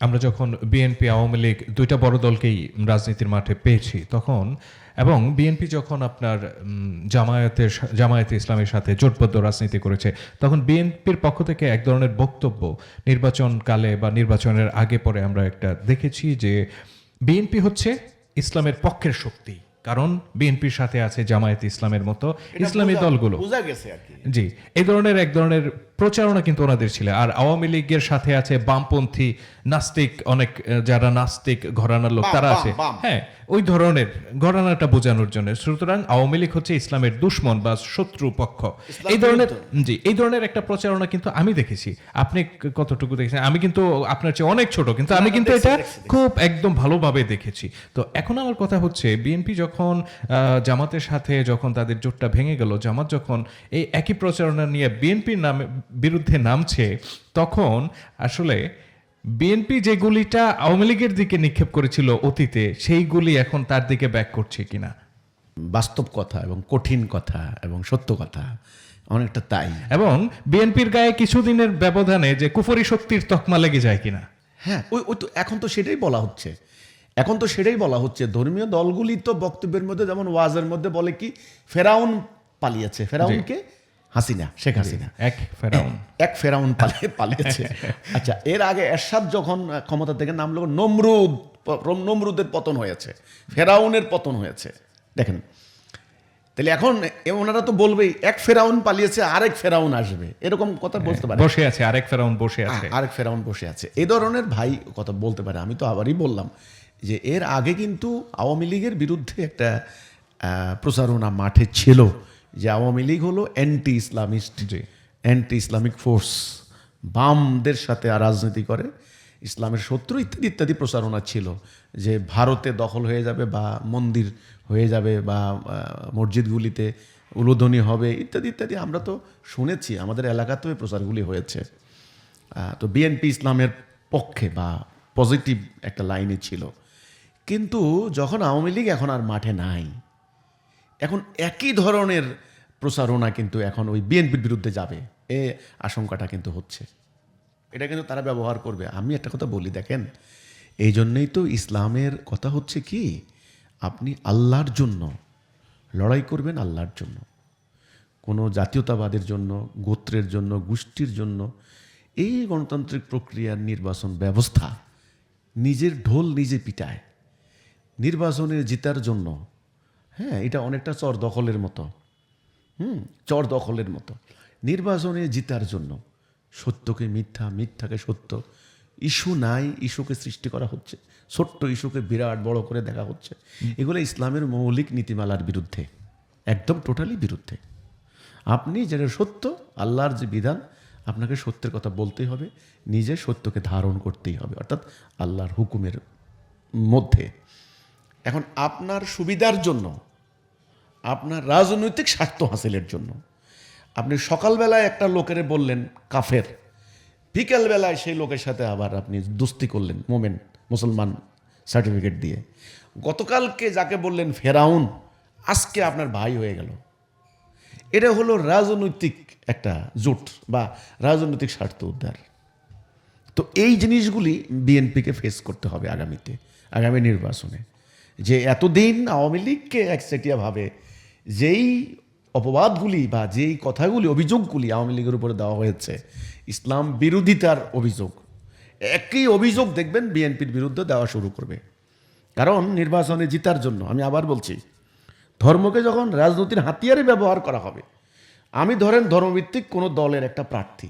আমরা যখন বিএনপি আওয়ামী লীগ দুইটা বড় দলকেই রাজনীতির মাঠে পেয়েছি তখন এবং বিএনপি যখন আপনার জামায়াতের জামায়াতে ইসলামের সাথে জোটবদ্ধ রাজনীতি করেছে তখন বিএনপির পক্ষ থেকে এক ধরনের বক্তব্য নির্বাচনকালে বা নির্বাচনের আগে পরে আমরা একটা দেখেছি যে বিএনপি হচ্ছে ইসলামের পক্ষের শক্তি। কারণ বিএনপির সাথে আছে জামায়াতে ইসলামের মতো ইসলামী দলগুলো। বোঝা গেছে জি এই ধরনের এক ধরনের প্রচারণা কিন্তু ওনাদের ছিল। আর আওয়ামী লীগের সাথে আছে বামপন্থী নাস্তিক অনেক যারা নাস্তিক ঘরানার লোক তারা আছে। হ্যাঁ ওই ধরনের ঘরানাটা বোঝানোর জন্য। সুতরাং আওয়ামী লীগ হচ্ছে ইসলামের দুশ্মন বা শত্রু পক্ষ। এই ধরনের জি এই ধরনের একটা প্রচারণা কিন্তু আমি দেখেছি। আপনি কতটুকু দেখেছেন? আমি কিন্তু আপনার চেয়ে অনেক ছোট কিন্তু আমি কিন্তু এটা। খুব একদম ভালোভাবে দেখেছি। তো এখন আমার কথা হচ্ছে বিএনপি যখন আহ, জামাতের সাথে যখন তাদের জোটটা ভেঙে গেল জামাত যখন এই একই প্রচারণা নিয়ে বিএনপির নামে বিরুদ্ধে নামছে তখন আসলে বিএনপি যে গুলিটা আওয়ামী লীগের দিকে নিক্ষেপ করেছিল অতীতে সেই গুলি এখন তার দিকে ব্যাক করছে কিনা? বাস্তব কথা এবং কঠিন কথা এবং সত্য কথা অনেকটা তাই। এবং বিএনপির গায়ে কিছুদিনের ব্যবধানে যে কুফরি শক্তির তকমা লেগে যায় কিনা? হ্যাঁ ওই ওই তো এখন তো সেটাই বলা হচ্ছে। এখন তো সেটাই বলা হচ্ছে। ধর্মীয় দলগুলি তো বক্তব্যের মধ্যে যেমন ওয়াজের মধ্যে বলে কি ফেরাউন পালিয়েছে। ফেরাউনকে হাসিনা শেখ হাসিনা এক ফেরাউন। এক ফেরাউন পালিয়ে পালিয়েছে। আচ্ছা এর আগে এরশাদ যখন ক্ষমতা থেকে নামলো নমরুদ নমরুদের পতন হয়েছে ফেরাউনের পতন হয়েছে। দেখেন তাহলে এখন ওনারা তো বলবেই এক ফেরাউন পালিয়েছে আরেক ফেরাউন আসবে। এরকম কথা বলতে পারে। বসে আছে আরেক ফেরাউন বসে আছে। আরেক ফেরাউন বসে আছে। এই ধরনের ভাই কথা বলতে পারে। আমি তো আবারই বললাম যে এর আগে কিন্তু আওয়ামী লীগের বিরুদ্ধে একটা আহ, প্রচারণা মাঠে ছিল। যে আওয়ামী লীগ হলো অ্যান্টি ইসলামিস্ট জি। অ্যান্টি ইসলামিক ফোর্স বামদের সাথে আর রাজনীতি করে ইসলামের শত্রু ইত্যাদি ইত্যাদি প্রচারণা ছিল যে ভারতে দখল হয়ে যাবে বা মন্দির হয়ে যাবে বা মসজিদগুলিতে উলোধ্বনি হবে ইত্যাদি ইত্যাদি আমরা তো শুনেছি আমাদের এলাকাতেও এই প্রচারগুলি হয়েছে। তো বিএনপি ইসলামের পক্ষে বা পজিটিভ একটা লাইনে ছিল। কিন্তু যখন আওয়ামী লীগ এখন আর মাঠে নাই এখন একই ধরনের প্রচারণা কিন্তু এখন ওই বিএনপির বিরুদ্ধে যাবে। এ আশঙ্কাটা কিন্তু হচ্ছে। এটা কিন্তু তারা ব্যবহার করবে। আমি একটা কথা বলি, দেখেন এই জন্যই তো ইসলামের কথা হচ্ছে কি, আপনি আল্লাহর জন্য, লড়াই করবেন আল্লাহর জন্য। কোনো জাতীয়তাবাদের জন্য, গোত্রের জন্য, গোষ্ঠীর জন্য, এই গণতান্ত্রিক প্রক্রিয়ার নির্বাচন ব্যবস্থা নিজের ঢোল নিজে পিটায়। নির্বাচনে জিতার জন্য হ্যাঁ এটা অনেকটা চর দখলের মতো। হুম চর দখলের মতো। নির্বাচনে জিতার জন্য সত্যকে মিথ্যা মিথ্যাকে সত্য ইস্যু নাই ইস্যুকে সৃষ্টি করা হচ্ছে। ছোট্ট ইস্যুকে বিরাট বড় করে দেখা হচ্ছে। এগুলো ইসলামের মৌলিক নীতিমালার বিরুদ্ধে একদম টোটালি বিরুদ্ধে। আপনি যেটা সত্য আল্লাহর যে বিধান আপনাকে সত্যের কথা বলতেই হবে নিজে সত্যকে ধারণ করতেই হবে অর্থাৎ আল্লাহর হুকুমের মধ্যে। এখন আপনার সুবিধার জন্য আপনার রাজনৈতিক স্বার্থ হাসিলের জন্য। আপনি সকালবেলায় একটা লোকের বললেন, কাফের। বিকেলবেলায় সেই লোকের সাথে আবার আপনি দুস্তি করলেন, মোমেন, মুসলমান সার্টিফিকেট দিয়ে। গতকালকে যাকে বললেন ফেরাউন, আজকে আপনার ভাই হয়ে গেল। এটা হলো রাজনৈতিক একটা জোট বা রাজনৈতিক স্বার্থ উদ্ধার। তো এই জিনিসগুলি বিএনপিকে ফেস করতে হবে আগামীতে, আগামী নির্বাচনে। যে এতদিন আওয়ামী লীগকে একচেটিয়াভাবে যেই অপবাদগুলি বা যেই কথাগুলি, অভিযোগগুলি আওয়ামী লীগের উপরে দেওয়া হয়েছে, ইসলাম বিরোধিতার অভিযোগ, একই অভিযোগ দেখবেন বিএনপির বিরুদ্ধে দেওয়া শুরু করবে। কারণ নির্বাচনে জিতার জন্য, আমি আবার বলছি, ধর্মকে যখন রাজনীতির হাতিয়ারে ব্যবহার করা হবে, আমি ধরেন ধর্মভিত্তিক কোনো দলের একটা প্রার্থী,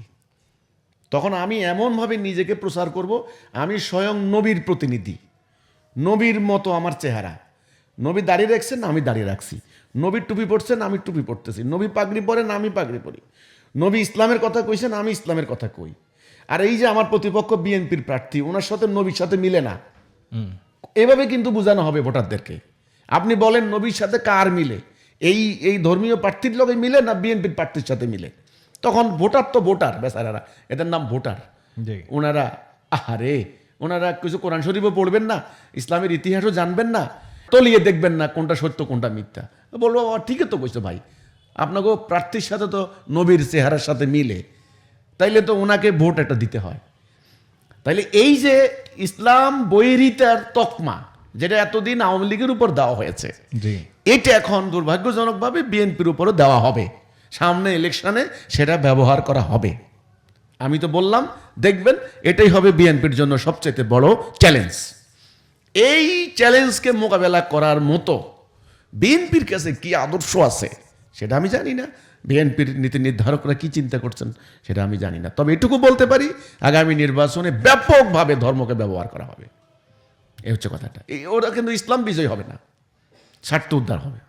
তখন আমি এমনভাবে নিজেকে প্রচার করব, আমি স্বয়ং নবীর প্রতিনিধি। নবীর মতো আমার চেহারা। নবী দাঁড়িয়ে রাখছেন আমি দাঁড়িয়ে রাখছি। নবীর টুপি পড়ছেন আমি টুপি পড়তেছি নবী পাগড়ি পরেন আমি পাগড়ি পরি। নবী ইসলামের কথা কইছেন আমি ইসলামের কথা কই। আর এই যে আমার প্রতিপক্ষ বিএনপির প্রার্থী ওনার সাথে নবীর সাথে মিলে না। এভাবে কিন্তু বোঝানো হবে ভোটারদেরকে। আপনি বলেন নবীর সাথে কার মিলে? এই এই ধর্মীয় প্রার্থীর লোকে মিলে না বিএনপির প্রার্থীর সাথে মিলে? তখন ভোটার তো ভোটার বেচারারা। এদের নাম ভোটার। ওনারা আহারে! ওনারা কিছু কোরআন শরীফও পড়বেন না ইসলামের ইতিহাসও জানবেন না তলিয়ে দেখবেন না কোনটা সত্য কোনটা মিথ্যা। বলব "বাবা, ঠিকই তো কইছো ভাই। আপনাকে প্রার্থীর সাথে তো নবীর চেহারার সাথে মিলে। তাইলে তো ওনাকে ভোট একটা দিতে হয়। তাইলে এই যে ইসলাম বৈরিতার তকমা যেটা এতদিন আওয়ামী লীগের উপর দেওয়া হয়েছে এটা এখন দুর্ভাগ্যজনকভাবে বিএনপির উপরও দেওয়া হবে। সামনে ইলেকশনে সেটা ব্যবহার করা হবে। আমি তো বললাম, দেখবেন, এটাই হবে বিএনপির জন্য সবচেয়ে বড় চ্যালেঞ্জ এই চ্যালেঞ্জকে মোকাবেলা করার মতো বিএনপির কাছে কি আদর্শ আছে, সেটা আমি জানি না। বিএনপির নীতি নির্ধারকরা কি চিন্তা করছেন, সেটা আমি জানি না। তবে এটুকু বলতে পারি, আগামী নির্বাচনে ব্যাপকভাবে ধর্মকে ব্যবহার করা হবে। এই হচ্ছে কথাটা। ওরা কিন্তু ইসলাম বিজয় হবে না, স্বার্থ উদ্ধার হবে।